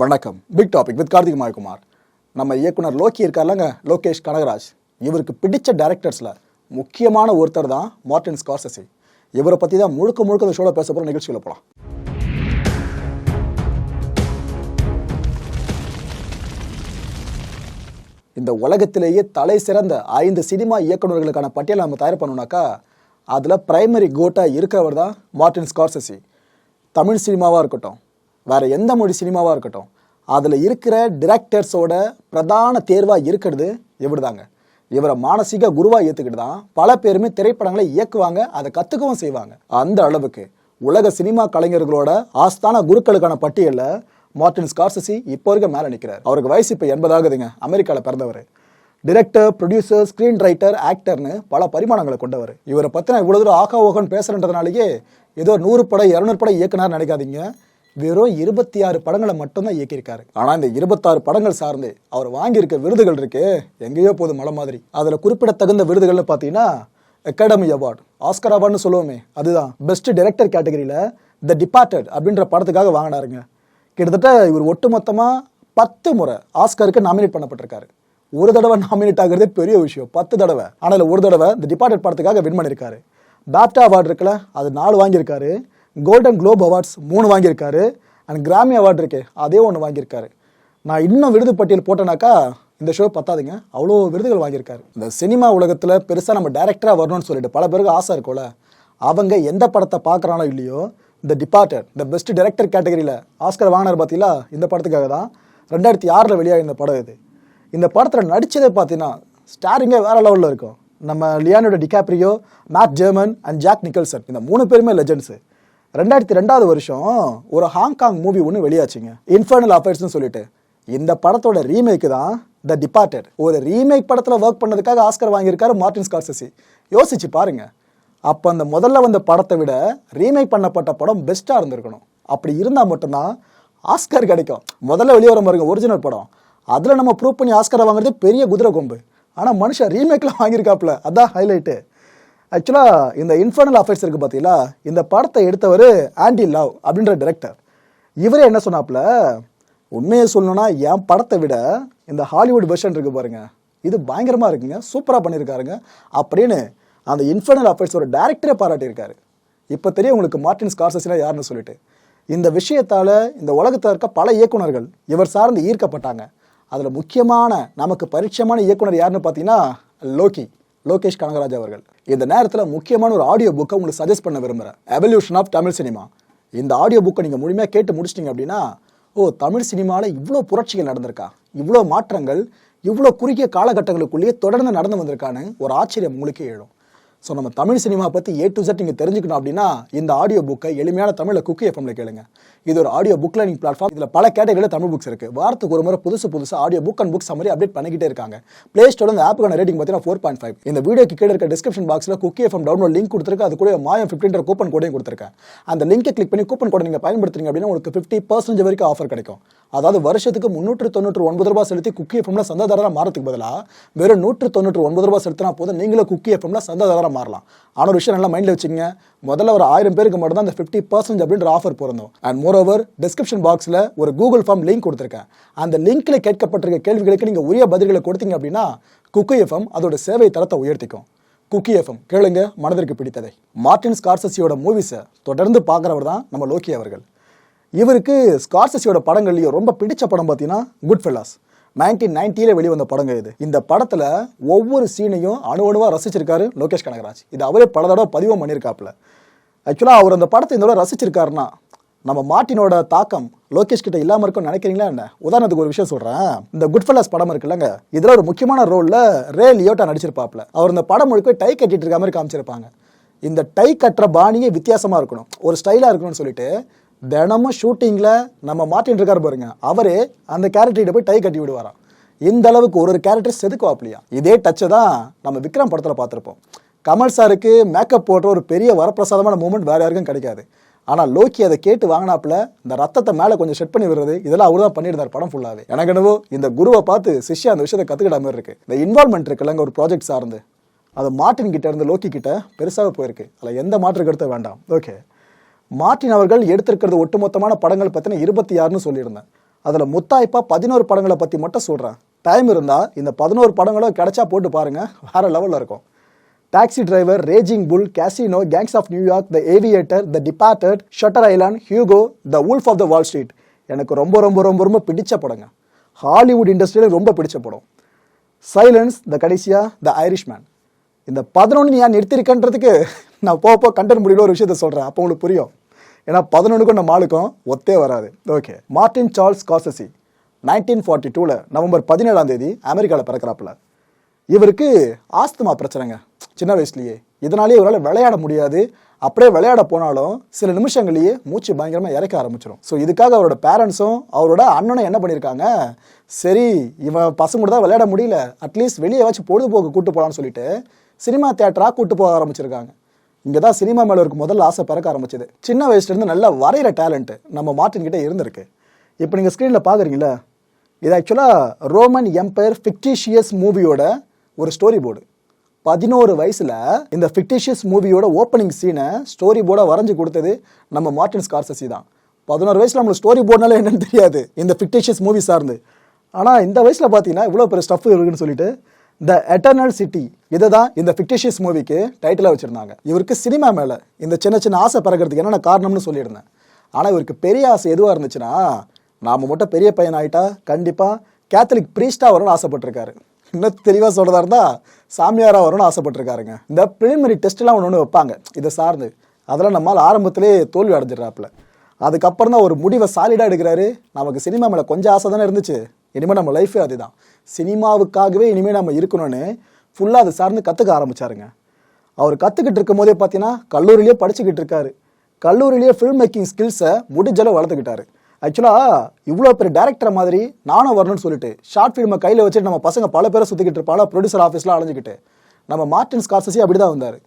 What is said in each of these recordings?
வணக்கம். Big topic with Karthik Mayakumar. நம்ம இயக்குனர் லோக்கி இருக்கார்லங்க லோகேஷ் கனகராஜ். இவருக்கு பிடிச்ச டேரக்டர்ஸில் முக்கியமான ஒருத்தர் தான் மார்டின் ஸ்கார்சசி இவரை பற்றி தான் முழுக்க முழுக்க இந்த ஷோவில் பேச போகிற நிகழ்ச்சியில் போகலாம் இந்த உலகத்திலேயே தலை சிறந்த ஐந்து சினிமா இயக்குனர்களுக்கான பட்டியலை நம்ம தயார் பண்ணோம்னாக்கா அதில் பிரைமரி கோட்டாக இருக்கிறவர் தான் மார்டின் ஸ்கார்சசி தமிழ் சினிமாவாக இருக்கட்டும் வேற எந்த மொழி சினிமாவாக இருக்கட்டும் அதில் இருக்கிற டிரெக்டர்ஸோட பிரதான தேர்வாக இருக்கிறது இவர் தாங்க இவரை மானசீக குருவாக ஏற்றுக்கிட்டு தான் பல பேருமே திரைப்படங்களை இயக்குவாங்க அதை கற்றுக்கவும் செய்வாங்க. அந்த அளவுக்கு உலக சினிமா கலைஞர்களோட ஆஸ்தான குருக்களுக்கான பட்டியலில் மார்டின் ஸ்கார்சசி இப்போ வரைக்கும் மேலே நிற்கிறார் அவருக்கு வயசு இப்போ எண்பதாகுதுங்க அமெரிக்காவில் பிறந்தவர். டிரெக்டர் ப்ரொடியூசர் ஸ்க்ரீன் ரைட்டர் ஆக்டர்னு பல பரிமாணங்களை கொண்டவர். இவரை பற்றின இவ்வளோ தூரம் ஆகா ஓகன் பேசுகிறன்றதுனாலேயே ஏதோ நூறு படம் இரநூறு படம் இயக்குனார் நினைக்காதீங்க. வெறும் இருபத்தி ஆறு படங்களை மட்டும்தான் இயக்கியிருக்காரு. ஆனால் இந்த இருபத்தாறு படங்கள் சார்ந்து அவர் வாங்கியிருக்க விருதுகள் இருக்கு எங்கேயோ போது மலை மாதிரி. அதில் குறிப்பிடத்தகுந்த விருதுகள்னு பார்த்தீங்கன்னா அகாடமி அவார்டு ஆஸ்கர் அவார்டுன்னு சொல்லுவோமே அதுதான். பெஸ்ட் டைரக்டர் கேட்டகரியில் த டிபார்ட்டட் அப்படின்ற படத்துக்காக வாங்கினாருங்க. கிட்டத்தட்ட இவர் ஒட்டுமொத்தமாக பத்து முறை ஆஸ்கருக்கு நாமினேட் பண்ணப்பட்டிருக்காரு. ஒரு தடவை நாமினேட் ஆகுறதே பெரிய விஷயம். பத்து தடவை. ஆனால் ஒரு தடவை இந்த டிபார்ட்மெண்ட் படத்துக்காக வின் பண்ணியிருக்காரு. பேப்டா அவார்டு இருக்குல்ல அது நாலு வாங்கியிருக்காரு. கோல்டன் குளோப் அவார்ட்ஸ் மூணு வாங்கியிருக்காரு. அண்ட் கிராமி அவார்டு இருக்கே அதே ஒன்று வாங்கியிருக்காரு. நான் இன்னும் விருது பட்டியல் போட்டேனாக்கா இந்த ஷோ பத்தாதுங்க. அவ்வளோ விருதுகள் வாங்கியிருக்காரு. இந்த சினிமா உலகத்தில் பெருசாக நம்ம டேரக்டராக வரணும்னு சொல்லிட்டு பல பேருக்கு ஆசை இருக்கும்ல. அவங்க எந்த படத்தை பார்க்குறானோ இல்லையோ இந்த டிபார்ட்டட் இந்த பெஸ்ட் டைரக்டர் கேட்டகரியில் ஆஸ்கர் வாங்கினார் பார்த்தீங்களா இந்த படத்துக்காக தான். ரெண்டாயிரத்தி ஆறில் வெளியாக இந்த படம் இது. இந்த படத்தில் நடித்ததே பார்த்தீங்கன்னா ஸ்டாரிங்கே வேற லெவலில் இருக்கும். நம்ம லியானோட டிகாப்ரியோ மேட் ஜெர்மன் அண்ட் ஜாக் நிக்கல்சன் இந்த மூணு பேருமே லெஜெண்ட்ஸு ரெண்டாயிரத்தி ரெண்டாவது வருஷம் ஒரு ஹாங்காங் மூவி ஒன்று வெளியாச்சுங்க. இன்ஃபர்னல் அஃபேர்ஸ்னு சொல்லிட்டு. இந்த படத்தோட ரீமேக்கு தான் த டிபார்ட்டட் ஒரு ரீமேக் படத்தில் ஒர்க் பண்ணதுக்காக ஆஸ்கர் வாங்கியிருக்காரு மார்டின் ஸ்கார்சசி யோசிச்சு பாருங்க. அப்போ அந்த முதல்ல வந்த படத்தை விட ரீமேக் பண்ணப்பட்ட படம் பெஸ்ட்டாக இருந்திருக்கணும். அப்படி இருந்தால் மட்டும்தான் ஆஸ்கர் கிடைக்கும். முதல்ல வெளியே வர பாருங்க ஒரிஜினல் படம். அதில் நம்ம ப்ரூவ் பண்ணி ஆஸ்கரை வாங்குறது பெரிய குதிரை கொம்பு. ஆனால் மனுஷன் ரீமேக்கில் வாங்கியிருக்காப்புல. அதான் ஹைலைட்டு ஆக்சுவலாக இந்த இன்ஃபர்னல் அஃபேர்ஸ் இருக்குது பார்த்தீங்களா இந்த படத்தை எடுத்தவர் ஆண்டி லவ் அப்படின்ற டிரெக்டர் இவரே என்ன சொன்னாப்புல? உண்மையை சொல்லணும்னா என் படத்தை விட இந்த ஹாலிவுட் வெர்ஷன் இருக்குது பாருங்கள் இது பயங்கரமாக இருக்குங்க. சூப்பராக பண்ணியிருக்காருங்க அப்படின்னு அந்த இன்ஃபர்னல் அஃபேர்ஸோட டேரக்டரே பாராட்டியிருக்காரு. இப்போ தெரியும் உங்களுக்கு மார்டின் ஸ்கார்சஸ்னா யாருன்னு சொல்லிட்டு. இந்த விஷயத்தால் இந்த உலகத்தில் இருக்க பல இயக்குனர்கள் இவர் சார்ந்து ஈர்க்கப்பட்டாங்க. அதில் முக்கியமான நமக்கு பரிச்சயமான இயக்குனர் யாருன்னு பார்த்தீங்கன்னா லோகி லோகேஷ் கனகராஜ் அவர்கள். இந்த நேரத்தில் முக்கியமான ஒரு ஆடியோ புக்கை உங்களுக்கு சஜஸ்ட் பண்ண விரும்புகிறேன் எவல்யூஷன் ஆஃப் தமிழ் சினிமா இந்த ஆடியோ புக்கை நீங்கள் முழுமையாக கேட்டு முடிச்சிட்டிங்க அப்படின்னா ஓ தமிழ் சினிமாவில் இவ்வளோ புரட்சிகள் நடந்திருக்கா? இவ்வளோ மாற்றங்கள் இவ்வளோ குறுகிய காலகட்டங்களுக்குள்ளேயே தொடர்ந்து நடந்து வந்திருக்கான்னு ஒரு ஆச்சரியம் உங்களுக்கே எழும். ஸோ நம்ம தமிழ் சினிமா பற்றி ஏ டு செட் நீங்கள் தெரிஞ்சுக்கணும் அப்படின்னா இந்த ஆடியோ புக்கை எளிமையான தமிழில் குக்கி எஃப்எம்ல கேளுங்க. இது ஒரு ஆடியோ புக் லேர்னிங் பிளாட்ஃபார்ம் இதில் பல கேட்டகரியில் தமிழ் புக்ஸ் இருக்குது வாரத்துக்கு ஒரு முறை புதுசு புதுசு ஆடியோ புக் அண்ட் புக்ஸ் மாதிரி அப்டேட் பண்ணிக்கிட்டே இருக்காங்க. ப்ளே ஸ்டோர் அந்த ஆப்புக்கான ரேட்டிங் பார்த்தீங்கன்னா ஃபோர் பாயிண்ட் ஃபைவ் இந்த வீடியோக்கு கீழே இருக்க டிஸ்கிரிப்ஷன் பாக்ஸில் குக்கி எஃப்எம் டவுன்லோட் லிங்க் கொடுத்துருக்கு. அது கூட மாயம் ஃபிஃப்டின்ற கூப்பன் கோடையும் கொடுத்துருக்கேன். அந்த லிங்கை கிளிக் பண்ணி கூப்பன் கோடை நீங்கள் பயன்படுத்துறீங்க அப்படின்னா உங்களுக்கு ஃபிஃப்டி பர்சன்ட் வரைக்கும் ஆஃபர் கிடைக்கும். அதாவது வருஷத்துக்கு முந்நூற்று தொண்ணூற்று ஒன்பது ரூபாய் செலுத்தி குக்கி எஃப்எம்ல சந்தாதாரா மாறதுக்கு பதிலாக வெறும் நூற்று தொண்ணூற்று ஒன்பது ரூபாய் செலுத்தினா போதும். நீங்களும் குக்கி எஃப்எம்ல ஆஃபராக மாறலாம். ஆனால் ஒரு விஷயம் நல்லா மைண்டில் வச்சுங்க முதல்ல ஒரு ஆயிரம் பேருக்கு மட்டும் தான் அந்த ஃபிஃப்டி பர்சன்ட் அப்படின்ற ஆஃபர் பிறந்தோம் அண்ட் மோர் ஓவர் டிஸ்கிரிப்ஷன் பாக்ஸில் ஒரு கூகுள் ஃபார்ம் லிங்க் கொடுத்துருக்கேன். அந்த லிங்கில் கேட்கப்பட்டிருக்க கேள்விகளுக்கு நீங்கள் உரிய பதில்களை கொடுத்தீங்க அப்படின்னா குக்கு எஃப்எம் அதோட சேவை தரத்தை உயர்த்திக்கும். குக்கி எஃப்எம் கேளுங்க மனதிற்கு பிடித்ததை. மார்டின் ஸ்கார்சசியோட மூவிஸை தொடர்ந்து பார்க்குறவர் தான் நம்ம லோக்கி அவர்கள். இவருக்கு ஸ்கார்சசியோட படங்கள்லையும் ரொம்ப பிடிச்ச படம் பார்த்தீங்கன்னா குட் ஃபெல்லாஸ் நைன்டீன் நைன்ட்டியில் வெளிவந்த படங்க இது. இந்த படத்தில் ஒவ்வொரு சீனையும் அணு அணுவாக ரசிச்சிருக்காரு லோகேஷ் கனகராஜ். இது அவரே பல தடவை பதிவும் பண்ணியிருக்காப்புல. ஆக்சுவலாக அவர் அந்த படத்தை இந்த தடவை ரசிச்சிருக்காருன்னா நம்ம மார்ட்டினோட தாக்கம் லோகேஷ் கிட்ட இல்லாமல் இருக்கும்னு நினைக்கிறீங்களா என்ன? உதாரணத்துக்கு ஒரு விஷயம் சொல்கிறேன் இந்த குட் ஃபெல்லாஸ் படம் இருக்குல்லங்க இதில் ஒரு முக்கியமான ரோலில் ரே லியோட்டா நடிச்சிருப்பாப்ல அவர் இந்த படம் முழுக்க டை கட்டிட்டு இருக்க மாதிரி காமிச்சிருப்பாங்க. இந்த டை கட்டுற பாணியே வித்தியாசமாக இருக்கணும். ஒரு ஸ்டைலாக இருக்கணும்னு சொல்லிட்டு தினமும் ஷூட்டிங்கில் நம்ம மாட்டின்னு இருக்கார் பாருங்க. அவரே அந்த கேரக்டர்கிட்ட போய் டை கட்டி விடுவாராம். இந்த அளவுக்கு ஒரு ஒரு கேரக்டர் செதுக்குவாப்லையா? இதே டச்சை தான் நம்ம விக்ரம் படத்தில் பார்த்துருப்போம். கமல் சாருக்கு மேக்கப் போடுற ஒரு பெரிய வரப்பிரசாதமான மூமெண்ட் வேறு யாருக்கும் கிடைக்காது. ஆனால் லோக்கி அதை கேட்டு வாங்கினாப்புல இந்த ரத்தத்தை மேலே கொஞ்சம் செட் பண்ணி விடுறது இதெல்லாம் அவர் தான் பண்ணியிருந்தார் படம் ஃபுல்லாகவே எனக்கு என்னவோ இந்த குருவை பார்த்து சிஷ்யா அந்த விஷயத்தை கற்றுக்கிட்ட மாதிரி இருக்கு. இந்த இன்வால்மெண்ட் இருக்குல்லங்க ஒரு ப்ராஜெக்ட் சார்ந்து. அது மாட்டின் கிட்ட இருந்து லோக்கி கிட்ட பெருசாக போயிருக்கு. அதில் எந்த மாற்று கருத்தை வேண்டாம். ஓகே மார்ட்டின் அவர்கள் எடுத்திருக்கிறது ஒட்டுமொத்தமான படங்கள் பற்றின இருபத்தி ஆறுன்னு சொல்லியிருந்தேன். அதில் முத்தாய்ப்பா பதினோரு படங்களை பற்றி மட்டும் சொல்கிறேன் டைம் இருந்தால் இந்த பதினோரு படங்களும் கிடைச்சா போட்டு பாருங்கள் வேறு லெவலில் இருக்கும். Taxi driver raging bull casino gangs of New York the aviator the departed shutter island Hugo the wolf of the wall street எனக்கு ரொம்ப ரொம்ப ரொம்ப ரொம்ப பிடிச்ச படங்க. ஹாலிவுட் இண்டஸ்ட்ரியில் ரொம்ப பிடிச்ச படம். சைலன்ஸ் த கடைசியா த ஐரிஷ் மேன் இந்த பதினொன்று ஏன் நிறுத்திருக்கன்றதுக்கு நான் போக போக கண்டென்ட் முடியல ஒரு விஷயத்த சொல்கிறேன் அப்போ உங்களுக்கு புரியும். ஏன்னா பதினொன்றுக்கும் நம்ம ஆளுக்கும் ஒத்தே வராது. Okay Martin Charles Scorsese nineteen forty டூவில் நவம்பர் பதினேழாம் தேதி அமெரிக்காவில் பிறக்கிறாப்புல. இவருக்கு ஆஸ்துமா பிரச்சனைங்க. சின்ன வயசுலேயே. இதனாலேயே இவரால் விளையாட முடியாது. அப்படியே விளையாட போனாலும் சில நிமிஷங்களையே மூச்சு பயங்கரமாக இறக்க ஆரம்பிச்சிடும் ஸோ இதுக்காக அவரோட பேரண்ட்ஸும் அவரோட அண்ணனும் என்ன பண்ணியிருக்காங்க? சரி இவன் பசங்க கூட தான் விளையாட முடியல. அட்லீஸ்ட் வெளியே வச்சு பொழுதுபோக்கு கூட்டு போகலான்னு சொல்லிட்டு சினிமா தேட்டராக கூட்டு போக ஆரம்பிச்சிருக்காங்க. இங்கே தான் சினிமா மேலே இருக்கு முதல்ல ஆசை பிறக்க ஆரம்பிச்சது. சின்ன வயசுலேருந்து நல்லா வரைகிற டேலண்ட்டு நம்ம மார்ட்டின் கிட்டே இருந்திருக்கு. இப்போ நீங்கள் ஸ்க்ரீனில் பார்க்குறீங்களா இது ஆக்சுவலாக ரோமன் எம்பையர் ஃபிக்டிஷியஸ் மூவியோட ஒரு ஸ்டோரி போர்டு பதினோரு வயசில் இந்த ஃபிக்டிஷியஸ் மூவியோட ஓப்பனிங் சீனை ஸ்டோரி போர்டை வரைஞ்சி கொடுத்தது நம்ம மார்டின் ஸ்கார்சசி தான். பதினோரு வயசில் நம்மளுக்கு ஸ்டோரி போர்டுனால என்னன்னு தெரியாது இந்த ஃபிக்டிஷியஸ் மூவி சார்ந்து. ஆனால் இந்த வயசில் பார்த்தீங்கன்னா இவ்வளோ பெரிய ஸ்டஃப் இருக்குன்னு சொல்லிட்டு த எட்டர்னல் சிட்டி இதை தான் இந்த ஃபிக்டிஷியஸ் மூவிக்கு டைட்டிலாக வச்சுருந்தாங்க. இவருக்கு சினிமா மேலே இந்த சின்ன சின்ன ஆசை பிறக்கிறதுக்கு என்னென்ன காரணம்னு சொல்லியிருந்தேன். ஆனால் இவருக்கு பெரிய ஆசை எதுவாக இருந்துச்சுன்னா நாம் மட்டும் பெரிய பையன் ஆகிட்டா கண்டிப்பாக கேத்தலிக் ப்ரீஸ்டாக வரணும்னு ஆசைப்பட்டிருக்காரு. இன்னும் தெளிவாக சொல்கிறதா இருந்தால் சாமியாராக வரணும்னு ஆசைப்பட்டிருக்காருங்க. இந்த ப்ரிலிமினரி டெஸ்ட்லாம் ஒன்று ஒன்று வைப்பாங்க. இதை சார்ந்து. அதெல்லாம் நம்மால் ஆரம்பத்திலே தோல்வி அடைஞ்சிடறாப்புல. அதுக்கப்புறம் தான் ஒரு முடிவை சாலிடாக எடுக்கிறாரு. நமக்கு சினிமா மேலே கொஞ்சம் ஆசை தானே இருந்துச்சு. இனிமேல் நம்ம லைஃபே அதுதான். சினிமாவுக்காகவே இனிமேல் நம்ம இருக்கணும்னு ஃபுல்லாக அதை சார்ந்து கற்றுக்க ஆரம்பிச்சாருங்க. அவர் கற்றுக்கிட்டு இருக்கும் போதே பார்த்தீங்கன்னா கல்லூரியிலேயே படிச்சுக்கிட்டு இருக்காரு. கல்லூரியிலேயே ஃபில்ம் மேக்கிங் ஸ்கில்ஸை முடிஞ்சளவு வளர்த்துக்கிட்டாரு. ஆக்சுவலாக இவ்வளோ பெரிய டேரக்டர் மாதிரி நானும் வரணும்னு சொல்லிட்டு ஷார்ட் ஃபிலிமை கையில் வச்சுட்டு நம்ம பசங்க பல பேரை சுற்றிக்கிட்டு இருப்பாங்க ப்ரொடியூசர் ஆஃபீஸ்லாம் அலைஞ்சிக்கிட்டு. நம்ம மார்டின் ஸ்கார்சஸே அப்படி தான் வந்தார்.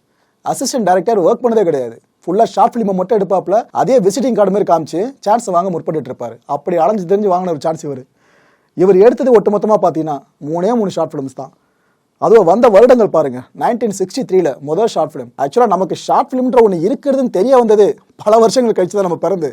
அசிஸ்டன்ட் டேரக்டர் ஒர்க் பண்ணதே கிடையாது. ஃபுல்லாக ஷார்ட் ஃபிலிமை மட்டும் எடுப்பாப்புல அதே விசிட்டிங் கார்டு மாதிரி காமிச்சு சான்ஸ் வாங்க முற்பட்டு இருப்பார் அப்படி அலைஞ்சு தெரிஞ்சு வாங்கின ஒரு சான்ஸ் இவர். இவர் எடுத்தது ஒட்டுமொத்தமாக பார்த்தீங்கன்னா மூணே மூணு ஷார்ட் ஃபிலிம்ஸ் தான். அதுவும் வந்த வருடங்கள் பாருங்க. நைன்டீன் சிக்ஸ்டி த்ரீல முதல் ஷார்ட் ஃபிலிம் ஆக்சுவலாக நமக்கு ஷார்ட் ஃபிலிம்ன்ற ஒன்று இருக்கிறதுன்னு தெரிய வந்தது. பல வருஷங்கள் கழிச்சு தான் நம்ம பிறந்து.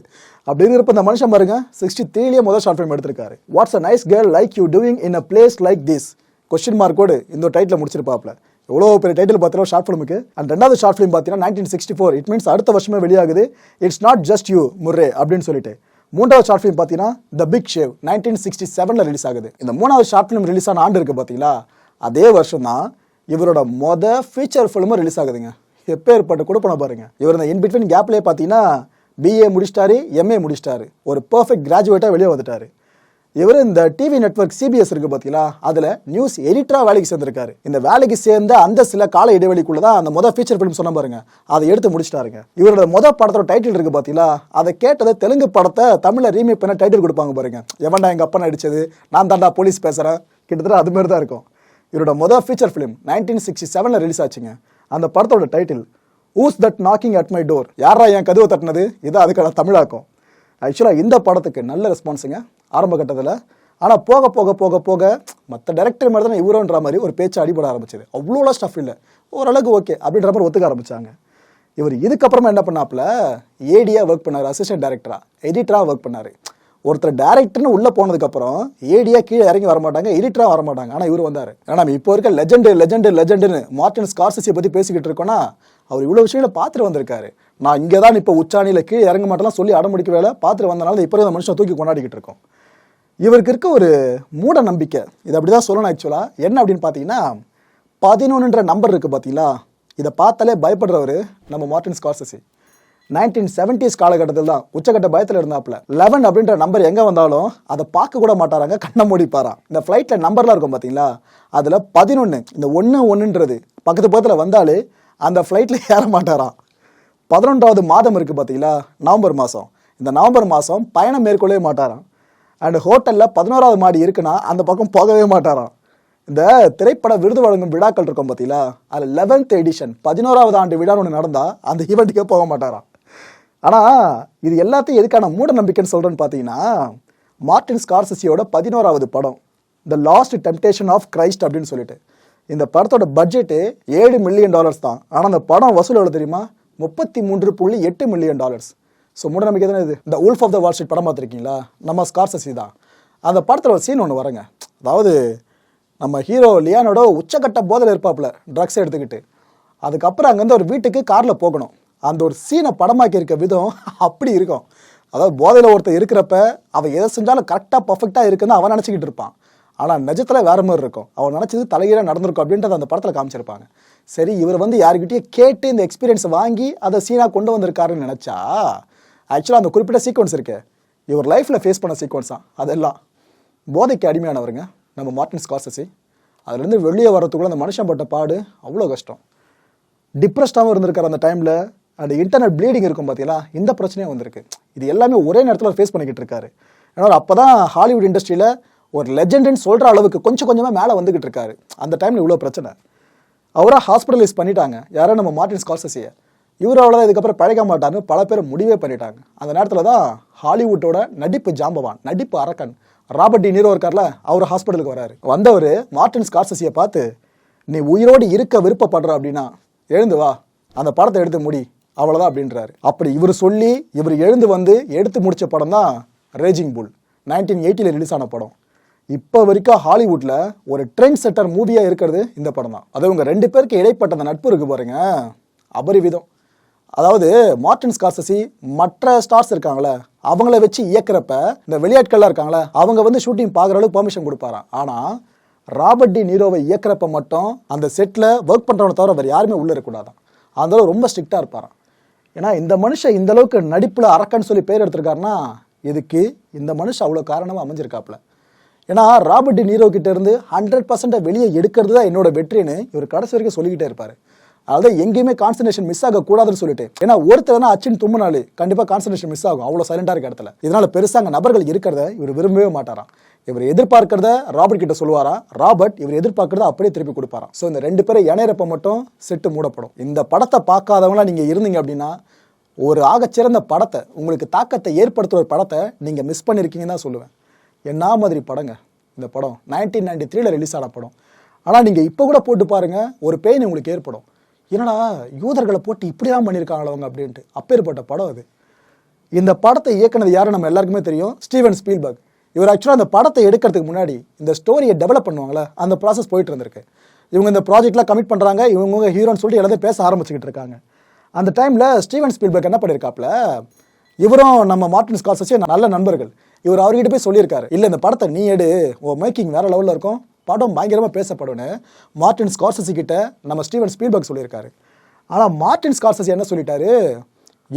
அப்படிங்கிறப்ப இந்த மனுஷன் பாருங்க சிக்ஸ்டி த்ரீலேயே முதல் ஷார்ட் ஃபிலிம் எடுத்திருக்காரு. What's a nice girl like you doing in a place like this question மார்க்கோடு இந்த டைட்டில் முடிச்சிருப்பாப்ல எவ்வளோ பெரிய டைட்டில் பார்த்தீங்கன்னா ஷார்ட் ஃபிலிமுக்கு அண்ட் ரெண்டாவது ஷார்ட் ஃபிலிம் பார்த்தீங்கன்னா nineteen sixty four it means அடுத்த வருஷமே வெளியாகுது. It's not just you Murray அப்படின்னு சொல்லிட்டு. மூன்றாவது ஷார்ட் ஃபிலிம் பார்த்தீங்கன்னா the big shave nineteen sixty செவனில் ரிலீஸ் ஆகுது. இந்த மூணாவது ஷார்ட் ஃபிலிம் ரிலீஸ் ஆன ஆண்டு இருக்கு பார்த்தீங்களா? அதே வருஷம் தான் இவரோட மொத ஃபீச்சர் ஃபிலிமும் ரிலீஸ் ஆகுதுங்க. எப்பேற்பட்ட பண்ண பாருங்க. இவர் இந்த இன் பிட்வீன் கேப்லேயே பார்த்தீங்கன்னா பிஏ முடிச்சிட்டாரு எம்ஏ முடிச்சிட்டாரு. ஒரு பர்ஃபெக்ட் கிராஜுவேட்டாக வெளியே வந்துட்டாரு. இவர் இந்த டிவி நெட்வொர்க் சிபிஎஸ் இருக்கு பார்த்தீங்களா அதில் நியூஸ் எடிட்டராக வேலைக்கு சேர்ந்திருக்காரு. இந்த வேலைக்கு சேர்ந்த அந்த சில கால இடைவெளிக்குள்ள தான் அந்த மொதல் ஃபீச்சர் ஃபிலிம் சொன்ன பாருங்க. அதை எடுத்து முடிச்சிட்டாருங்க. இவரோட மொதல் படத்தோட டைட்டில் இருக்கு பார்த்தீங்களா அதை கேட்டதை தெலுங்கு படத்தை தமிழில் ரீமேக் பண்ண டைட்டில் கொடுப்பாங்க பாருங்க. எவன்டா எங்கள் அப்பா நடிச்சது? நான் தாண்டா போலீஸ் பேசுகிறேன் கிட்டத்தட்ட அது மாதிரி தான் இருக்கும். இவரோட மொதல் ஃபீச்சர் ஃபிலிம் நைன்டீன் சிக்ஸ்டி செவனில் ரிலீஸ் ஆச்சுங்க. அந்த படத்தோட title who's that knocking at my door யாரா என் கதவை தட்டினது? இதை அதுக்கான தமிழாக்கும். ஆக்சுவலாக இந்த படத்துக்கு நல்ல ரெஸ்பான்ஸுங்க ஆரம்ப கட்டத்தில். ஆனால் போக போக போக போக மற்ற டேரக்டர் மாதிரி தான் இவரோன்ற மாதிரி ஒரு பேச்சு அடிபட ஆரம்பிச்சது. அவ்வளோலாம் ஸ்டஃப் இல்லை. ஓரளவுக்கு ஓகே அப்படின்ற மாதிரி ஒத்துக்க ஆரம்பித்தாங்க இவர் இதுக்கப்புறமா என்ன பண்ணாப்புல? ஏடியாக ஒர்க் பண்ணார் அசிஸ்டன்ட் டேரக்டராக எடிட்டராக ஒர்க் பண்ணார். ஒருத்தர் டேரக்டர்னு உள்ளே போனதுக்கப்புறம் ஏடியாக கீழே இறங்கி வர மாட்டாங்க எடிட்டராக வர மாட்டாங்க ஆனால் இவர் வந்தார். ஏன்னா நம்ம இப்போ இருக்க லெஜெண்டு லெஜெண்டு லெஜெண்டுன்னு மார்டின் ஸ்கார்சியை பற்றி பேசிக்கிட்டு இருக்கோன்னா அவர் இவ்வளோ விஷயங்களை பார்த்துட்டு வந்திருக்காரு. நான் இங்கே தான் இப்போ உச்சாணியில் கீழே இறங்க மாட்டேலாம் சொல்லி அடம்பிடிக்க வேலை பார்த்துட்டு வந்தனால இப்போ அந்த மனுஷன் தூக்கி கொண்டாடிக்கிட்டு இருக்கோம். இவருக்கு இருக்க ஒரு மூட நம்பிக்கை. இது அப்படி தான் சொல்லணும் ஆக்சுவலாக என்ன அப்படின்னு பார்த்தீங்கன்னா பதினொன்றுன்ற நம்பர் இருக்குது பார்த்தீங்களா? இதை பார்த்தாலே பயப்படுறவர் நம்ம மார்டின் ஸ்கார்சசி. நைன்டீன் செவன்டிஸ் காலகட்டத்தில் தான் உச்சக்கட்ட பயத்தில் இருந்தாப்புல. லெவன் அப்படின்ற நம்பர் எங்கே வந்தாலும் அதை பார்க்க கூட மாட்டாராங்க கண்ணை மூடிப்பாராம். இந்த ஃப்ளைட்டில் நம்பர்லாம் இருக்கும் பார்த்தீங்களா அதில் பதினொன்று இந்த ஒன்று ஒன்றுன்றது பக்கத்து பக்கத்தில் வந்தாலே அந்த ஃப்ளைட்டில் ஏற மாட்டாராம். பதினொன்றாவது மாதம் இருக்குது பார்த்தீங்களா நவம்பர் மாதம். இந்த நவம்பர் மாதம் பயணம் மேற்கொள்ளவே மாட்டாராம். அண்ட் ஹோட்டலில் பதினோராவது மாடி இருக்குன்னா அந்த பக்கம் போகவே மாட்டாராம். இந்த திரைப்பட விருது வழங்கும் விழாக்கள் இருக்கும் பார்த்தீங்களா அதில் லெவன்த் எடிஷன் பதினோராவது ஆண்டு விழான்னு ஒன்று நடந்தால் அந்த ஈவெண்ட்டுக்கே போக மாட்டாராம். ஆனால் இது எல்லாத்தையும் எதுக்கான மூட நம்பிக்கைன்னு சொல்கிறேன்னு பார்த்தீங்கன்னா மார்டின் ஸ்கார்சசியோட பதினோராவது படம் the last temptation of Christ அப்படின்னு சொல்லிட்டு. இந்த படத்தோட பட்ஜெட்டு ஏழு மில்லியன் டாலர்ஸ் தான். ஆனால் அந்த படம் வசூல் எவ்வளோ தெரியுமா? முப்பத்தி மூன்று புள்ளி எட்டு மில்லியன் டாலர்ஸ் ஸோ மூட நம்பிக்கை தானே இது? இந்த wolf of the wall street படம் பார்த்துருக்கீங்களா? நம்ம ஸ்கார்சசி தான். அந்த படத்தில் ஒரு சீன் ஒன்று வரங்க. அதாவது நம்ம ஹீரோ லியானோட உச்சக்கட்ட போதையில் இருப்பாப்புல ட்ரக்ஸ் எடுத்துக்கிட்டு. அதுக்கப்புறம் அங்கேருந்து ஒரு வீட்டுக்கு காரில் போகணும். அந்த ஒரு சீனை படமாக்கி இருக்க விதம் அப்படி இருக்கும். அதாவது போதையில் ஒருத்தர் இருக்கிறப்ப அவன் எதை செஞ்சாலும் கரெக்டாக பர்ஃபெக்டாக இருக்குன்னு அவன் நினச்சிக்கிட்டு இருப்பான். ஆனால் நிஜத்தில் வேற மாதிரி இருக்கும். அவன் நினச்சது தலைகீழாக நடந்திருக்கும் அப்படின்றத அந்த படத்தில் காமிச்சிருப்பாங்க. சரி இவர் வந்து யாருக்கிட்டயே கேட்டு இந்த எக்ஸ்பீரியன்ஸ் வாங்கி அதை சீனாக கொண்டு வந்திருக்காருன்னு நினச்சா ஆக்சுவலாக அந்த குறிப்பிட்ட சீக்வன்ஸ் இருக்கு. இவர் லைஃப்பில் ஃபேஸ் பண்ண சீக்வன்ஸ் தான் அதெல்லாம். போதைக்கு அடிமையானவருங்க நம்ம மார்டின் ஸ்கார்சசி. அதுலேருந்து வெளியே வரத்துக்குள்ள அந்த மனுஷன் பட்ட பாடு அவ்வளோ கஷ்டம். டிப்ரெஸ்டாகவும் இருந்திருக்கார் அந்த டைமில் அந்த இன்டர்நெட் ப்ளீடிங் இருக்கும் பார்த்தீங்களா இந்த பிரச்சனையும் வந்திருக்கு. இது எல்லாமே ஒரே நேரத்தில் ஃபேஸ் பண்ணிக்கிட்டு இருக்காரு. ஏன்னா அப்போ தான் ஹாலிவுட் இண்டஸ்ட்ரியில் ஒரு லெஜெண்டுன்னு சொல்கிற அளவுக்கு கொஞ்சம் கொஞ்சமாக மேலே வந்துக்கிட்டு இருக்காரு. அந்த டைமில் இவ்வளோ பிரச்சனை. அவராக ஹாஸ்பிட்டலைஸ் பண்ணிட்டாங்க. யாரோ நம்ம மார்டின் ஸ்கால்சஸிய இவர் அவ்வளோதான் இதுக்கப்புறம் பழக மாட்டார்னு பல பேர் முடிவே பண்ணிட்டாங்க. அந்த நேரத்தில் தான் ஹாலிவுட்டோட நடிப்பு ஜாம்பவான் நடிப்பு அரக்கன் ராபர்ட் டி நீரோ இருக்கார்ல அவர் ஹாஸ்பிட்டலுக்கு வராரு. வந்தவர் மார்டின் ஸ்கார்சஸியை பார்த்து நீ உயிரோடு இருக்க விருப்பப்படுற அப்படின்னா எழுந்து வா. அந்த படத்தை எடுத்து முடி. அவ்வளோதான் அப்படின்றாரு. அப்படி இவர் சொல்லி இவர் எழுந்து வந்து எடுத்து முடித்த படம் தான் ரேஜிங் புல் நைன்டீன் எயிட்டியில் ரிலீஸ் ஆன படம். இப்போ வரைக்கும் ஹாலிவுட்டில் ஒரு ட்ரெண்ட் செட்டர் மூவியாக இருக்கிறது இந்த படம் தான். அது இவங்க ரெண்டு பேருக்கு இடைப்பட்ட அந்த நட்பு இருக்கு பாருங்க. அபரிவிதம். அதாவது மார்டின் ஸ்கார்சசி மற்ற ஸ்டார்ஸ் இருக்காங்களே அவங்கள வச்சு இயக்குறப்ப இந்த வெளியாட்கள்லாம் இருக்காங்களே அவங்க வந்து ஷூட்டிங் பார்க்குற அளவுக்கு பெர்மிஷன் கொடுப்பாராம். ஆனால் ராபர்ட் டி நீரோவை இயக்குறப்ப மட்டும் அந்த செட்டில் ஒர்க் பண்ணுறவனை தவிர வேறு யாருமே உள்ளே இருக்கக்கூடாதான் அந்த அளவு ரொம்ப ஸ்ட்ரிக்டாக இருப்பாராம். ஏன்னா இந்த மனுஷன் இந்த அளவுக்கு நடிப்பில் அரக்கன்னு சொல்லி பேர் எடுத்திருக்காருன்னா இதுக்கு இந்த மனுஷன் அவ்வளோ காரணமாக அமைஞ்சிருக்காப்புல. ஏன்னா ராபர்ட் டி நீரோ கிட்ட இருந்து ஹண்ட்ரட் பர்சன்ட்டை வெளியே எடுக்கிறது தான் என்னோட வெற்றின்னு இவர் கடைசி வரைக்கும் சொல்லிக்கிட்டே இருப்பாரு. அதாவது எங்கேயுமே கான்சன்ட்ரேஷன் மிஸ் ஆக கூடாதுன்னு சொல்லிட்டு. ஏன்னா ஒருத்தர் அச்சின் தும்முனாலே கண்டிப்பாக கான்சன்ட்ரேஷன் மிஸ் ஆகும். அவ்வளோ சைலண்டாக இருக்க இடத்துல. இதனால பெருசாக நபர்கள் இருக்கிறத இவர் விரும்பவே மாட்டாராம். இவர் எதிர்பார்க்கிறத ராபர்ட் கிட்ட சொல்லுவாரா? ராபர்ட் இவர் எதிர்பார்க்கறத அப்படியே திருப்பி கொடுப்பாராம். ஸோ இந்த ரெண்டு பேரும் இணையறப்ப மட்டும் செட்டு மூடப்படும். இந்த படத்தை பார்க்காதவங்களா நீங்கள் இருந்தீங்க அப்படின்னா ஒரு ஆகச்சிறந்த படத்தை உங்களுக்கு தாக்கத்தை ஏற்படுத்துகிற ஒரு படத்தை நீங்கள் மிஸ் பண்ணியிருக்கீங்கன்னு தான் சொல்லுவேன். என்ன மாதிரி படங்க? இந்த படம். நைன்டீன் நைன்டி த்ரீல ரிலீஸ் ஆன படம். ஆனால் நீங்கள் இப்போ கூட போட்டு பாருங்கள் ஒரு பெயின் உங்களுக்கு ஏற்படும். என்னடா யூதர்களை போட்டு இப்படிலாம் பண்ணியிருக்காங்களா அவங்க அப்படின்ட்டு. அப்பேற்பட்ட படம் அது. இந்த படத்தை இயக்குனது யாரும் நம்ம எல்லாருக்குமே தெரியும். Steven Spielberg. இவர் ஆக்சுவலாக அந்த படத்தை எடுக்கிறதுக்கு முன்னாடி இந்த ஸ்டோரியை டெவலப் பண்ணுவாங்களே அந்த ப்ராசஸ் போயிட்டு இருந்திருக்கு. இவங்க இந்த ப்ராஜெக்ட்லாம் கமிட் பண்ணுறாங்க இவங்க ஹீரோன்னு சொல்லிட்டு எல்லாத்தையும் பேச ஆரம்பிச்சுக்கிட்டு இருக்காங்க. அந்த டைமில் ஸ்டீவன் ஸ்பீல்பர்க் என்ன பண்ணியிருக்காப்ல இவரும் நம்ம மார்டின் ஸ்காசஸே நல்ல நண்பர்கள். இவர் அவர்கிட்ட போய் சொல்லியிருக்காரு இல்லை இந்த படத்தை நீ எடு. ஓ மேக்கிங் வேறு லெவலில் இருக்கும். படம் பயங்கரமாக பேசப்படும்னு மார்டின் ஸ்கார்சஸி கிட்ட நம்ம ஸ்டீவன் ஸ்பீல்பர்க் சொல்லியிருக்காரு. ஆனால் மார்டின் ஸ்கார்சஸி என்ன சொல்லிட்டாரு?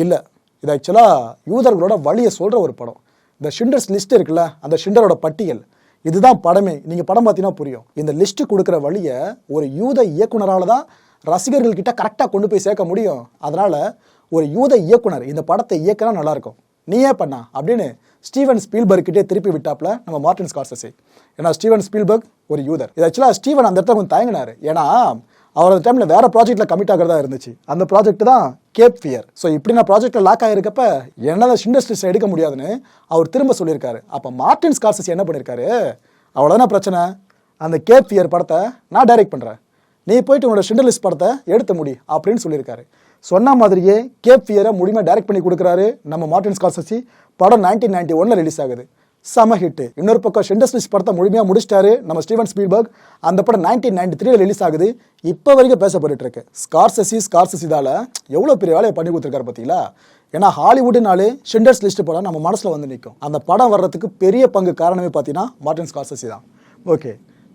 இல்லை. இது ஆக்சுவலாக யூதர்களோட வழியை சொல்கிற ஒரு படம். இந்த ஷிண்டர்ஸ் லிஸ்ட் இருக்குல்ல அந்த ஷிண்டரோட பட்டியல். இதுதான் படமே. நீங்கள் படம் பார்த்தீங்கன்னா புரியும். இந்த லிஸ்ட்டு கொடுக்குற வழியை ஒரு யூத இயக்குனரால் தான் ரசிகர்கள்கிட்ட கரெக்டாக கொண்டு போய் சேர்க்க முடியும். அதனால் ஒரு யூத இயக்குனர் இந்த படத்தை இயக்குனா நல்லாயிருக்கும் நீ ஏன் பண்ணா? அப்படின்னு ஸ்டீவன் ஸ்பீல்பர்க்கிட்டே திருப்பி விட்டாப்ல நம்ம மார்டின் ஸ்கார்சஸி. ஏன்னா ஸ்டீவன் ஸ்பீல்பர்க் ஒரு யூதர். இது ஆக்சுவலாக ஸ்டீவன் அந்த இடத்துல கொஞ்சம் தயங்கினார். ஏன்னா அவர் அந்த டைமில் வேற ப்ராஜெக்ட்டில் கமிட் ஆகிறதா இருந்துச்சு. அந்த ப்ராஜெக்ட் தான் கேப் ஃபியர் ஸோ இப்படி நான் ப்ராஜெக்ட்டில் லாக் ஆகிருக்கப்ப என்னால் இண்டஸ்ட்ரீஸ் எடுக்க முடியாதுன்னு அவர் திரும்ப சொல்லியிருக்காரு. அப்போ மார்டின் ஸ்கார்சஸ் என்ன பண்ணியிருக்காரு? அவ்வளோதான பிரச்சனை. அந்த கேப் ஃபியர் படத்தை நான் டைரக்ட் பண்ணுறேன் நீ போயிட்டு உன்னோட ஷிண்டலிஸ்ட் படத்தை எடுத்து முடி அப்படின்னு சொல்லியிருக்காரு. சொன்ன மாதிரியே கேப் ஃபியரை முழுமையாக டைரக்ட் பண்ணி கொடுக்குறாரு நம்ம மார்டின் ஸ்கார்சசி படம் நைன்டீன் நைன்டி ஒன்ல ரிலீஸ் ஆகுது. செம ஹிட் இன்னொரு பக்கம் ஷெண்டஸ்மிஸ் படத்தை முழுமையாக முடிச்சிட்டாரு நம்ம ஸ்டீவன் ஸ்பீல்பர்க் அந்த படம் நைன்டீன் நைன்டி த்ரீல ரிலீஸ் ஆகுது. இப்போ வரைக்கும் பேசப்பட்டு இருக்கு. ஸ்கார்சசி ஸ்கார்சசிதால எவ்வளோ பெரிய வேலையை பண்ணி கொடுத்துருக்காரு பார்த்தீங்களா ஏன்னா ஹாலிவுட்னாலே ஷிண்டர்ஸ் லிஸ்ட் படம் நம்ம மனசில் வந்து நிற்கும் அந்த படம் வர்றதுக்கு பெரிய பங்கு காரணமே பார்த்தீங்கன்னா மார்டின் ஸ்கார்சசி தான். ஓகே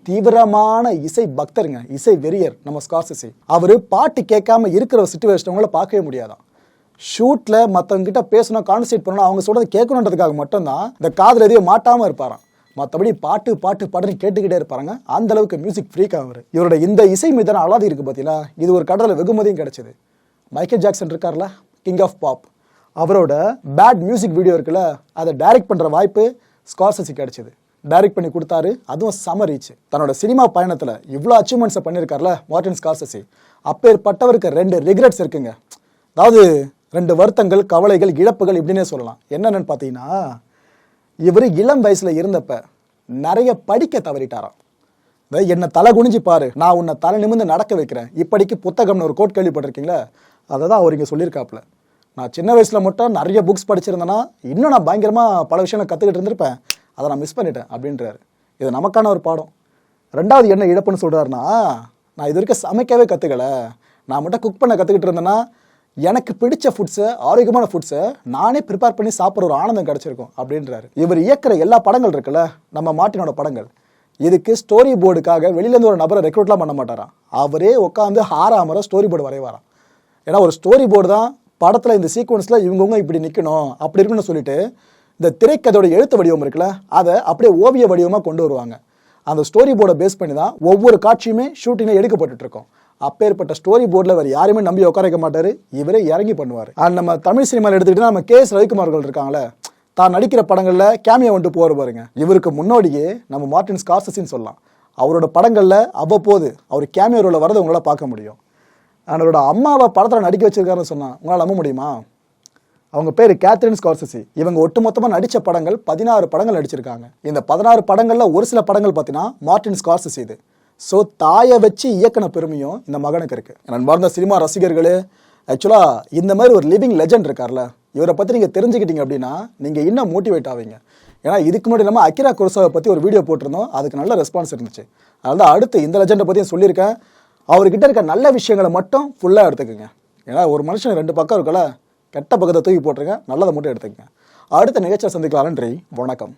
தீவிரமான இசை பக்தருங்க இசை வெறியர் நம்ம ஸ்கார்சிசி. அவர் பாட்டு கேட்காம இருக்கிற ஒரு சுச்சுவேஷன் உங்களை பார்க்கவே முடியாதான். ஷூட்டில் மற்றவங்க கிட்ட பேசணும் கான்சென்ட் பண்ணணும் அவங்க சொல்கிறத கேட்கணுன்றதுக்காக மட்டும்தான் இந்த காதில் எதையும் மாட்டாமல் இருப்பாராம். மற்றபடி பாட்டு பாட்டு பாட்டுன்னு கேட்டுக்கிட்டே இருப்பாருங்க. அந்த அளவுக்கு மியூசிக் ஃப்ரீக் அவர். இவரோட இந்த இசை மீதான அலாதி இருக்கு பார்த்தீங்களா இது ஒரு கடலில் வெகுமதியும் கிடைச்சது. மைக்கேல் ஜாக்சன் இருக்கார்ல கிங் ஆஃப் பாப் அவரோட பேட் மியூசிக் வீடியோ இருக்குல்ல அதை டைரக்ட் பண்ணுற வாய்ப்பு ஸ்கார்சசி கிடைச்சது. டைரக்ட் பண்ணி கொடுத்தாரு. அதுவும் சம ரீச் தன்னோட சினிமா பயணத்தில் இவ்வளோ அச்சீவ்மெண்ட்ஸை பண்ணியிருக்காருல மார்டின் ஸ்கார்சசி அப்பேற்பட்டவருக்கு ரெண்டு ரிக்ரெட்ஸ் இருக்குங்க. அதாவது ரெண்டு வருத்தங்கள் கவலைகள் இழப்புகள் இப்படின்னே சொல்லலாம். என்னென்னு பார்த்தீங்கன்னா இவர் இளம் வயசில் இருந்தப்ப நிறைய படிக்க தவறிட்டாராம். என்னை தலை குனிஞ்சு பாரு நான் உன்னை தலை நிமிர்ந்து நடக்க வைக்கிறேன். இப்படிக்கு புத்தகம்னு ஒரு கோட் கேள்விப்பட்டிருக்கீங்களா அதை தான் அவர் இங்கே சொல்லியிருக்காப்புல. நான் சின்ன வயசில் மட்டும் நிறைய புக்ஸ் படிச்சிருந்தேன்னா இன்னும் நான் பயங்கரமாக பல விஷயம் கற்றுக்கிட்டு இருந்திருப்பேன். அதை நான் மிஸ் பண்ணிட்டேன் அப்படின்றாரு. இது நமக்கான ஒரு பாடம். ரெண்டாவது என்ன இழப்புன்னு சொல்கிறாருன்னா நான் இது வரைக்கும் சமைக்கவே கற்றுக்கல நான் மட்டும் குக் பண்ண கற்றுக்கிட்டு இருந்தேன்னா எனக்கு பிடிச்ச ஃபுட்ஸை ஆரோக்கியமான ஃபுட்ஸை நானே ப்ரிப்பேர் பண்ணி சாப்பிட்ற ஒரு ஆனந்தம் கிடச்சிருக்கும் அப்படின்றாரு. இவர் இயக்கிற எல்லா படங்கள் இருக்குல்ல நம்ம மாட்டினோட படங்கள். இதுக்கு ஸ்டோரி போர்டுக்காக வெளியிலேருந்து ஒரு நபரை ரெக்ரூட்லாம் பண்ண மாட்டாராம். அவரே உட்காந்து ஆறாமரை ஸ்டோரி போர்டு வரைவாராம். ஏன்னா ஒரு ஸ்டோரி போர்டு தான் படத்தில் இந்த சீக்வன்ஸில் இவங்கவுங்க இப்படி நிற்கணும் அப்படி இருக்குன்னு சொல்லிட்டு இந்த திரைக்கதையோட எழுத்து வடிவம் இருக்குல்ல அதை அப்படியே ஓவிய வடிவமாக கொண்டு வருவாங்க. அந்த ஸ்டோரி போர்டை பேஸ் பண்ணி தான் ஒவ்வொரு காட்சியுமே ஷூட்டிங்கில் எடுக்கப்பட்டுட்டு இருக்கோம் அப்பேற்பட்ட ஸ்டோரி போர்டில் வேறு யாருமே நம்பி உட்கார வைக்க மாட்டார் இவரே இறங்கி பண்ணுவார். அண்ட் நம்ம தமிழ் சினிமாவில் எடுத்துக்கிட்டு நம்ம கே எஸ் ரவிக்குமார்கள் இருக்காங்களே தான் நடிக்கிற படங்களில் கேமியா வந்துட்டு போகிற பாருங்க. இவருக்கு முன்னோடியே நம்ம மார்டின் ஸ்கார்சஸின்னு சொல்லலாம். அவரோட படங்களில் அவ்வப்போது அவர் கேமியோ ரோல வரதை உங்களால் பார்க்க முடியும். அவரோட அம்மாவை படத்தில் நடிக்க வச்சிருக்காருன்னு சொன்னால் உங்களால் நம்ப முடியுமா? அவங்க பேர் கேத்ரின் ஸ்கார்சசி இவங்க ஒட்டுமொத்தமாக நடித்த படங்கள் பதினாறு படங்கள் நடிச்சிருக்காங்க. இந்த பதினாறு படங்களில் ஒரு சில படங்கள் பார்த்தீங்கன்னா மார்டின் ஸ்கார்சசி இது. ஸோ தாயை வச்சு இயக்குன பெருமையும் இந்த மகனுக்கு இருக்கு. நண்பார்ந்த சினிமா ரசிகர்களே ஆக்சுவலாக இந்த மாதிரி ஒரு லிவிங் லெஜண்ட் இருக்கார்ல இவரை பற்றி நீங்கள் தெரிஞ்சுக்கிட்டீங்க அப்படின்னா நீங்கள் இன்னும் மோட்டிவேட் ஆவீங்க. ஏன்னா இதுக்கு முன்னாடி நம்ம அக்கிரா குருசாவை பற்றி ஒரு வீடியோ போட்டிருந்தோம் அதுக்கு நல்ல ரெஸ்பான்ஸ் இருந்துச்சு. அதனால தான் அடுத்து இந்த லெஜெண்டை பற்றியும் சொல்லியிருக்கேன். அவர்கிட்ட இருக்க நல்ல விஷயங்களை மட்டும் ஃபுல்லாக எடுத்துக்கோங்க. ஏன்னா ஒரு மனுஷன் ரெண்டு பக்கம் இருக்கல கெட்ட பக்கத்தை தூக்கி போட்டுருங்க நல்லதை மட்டும் எடுத்துக்கங்க. அடுத்த நிகழ்ச்சியை சந்திக்கலாம் நன்றி வணக்கம்.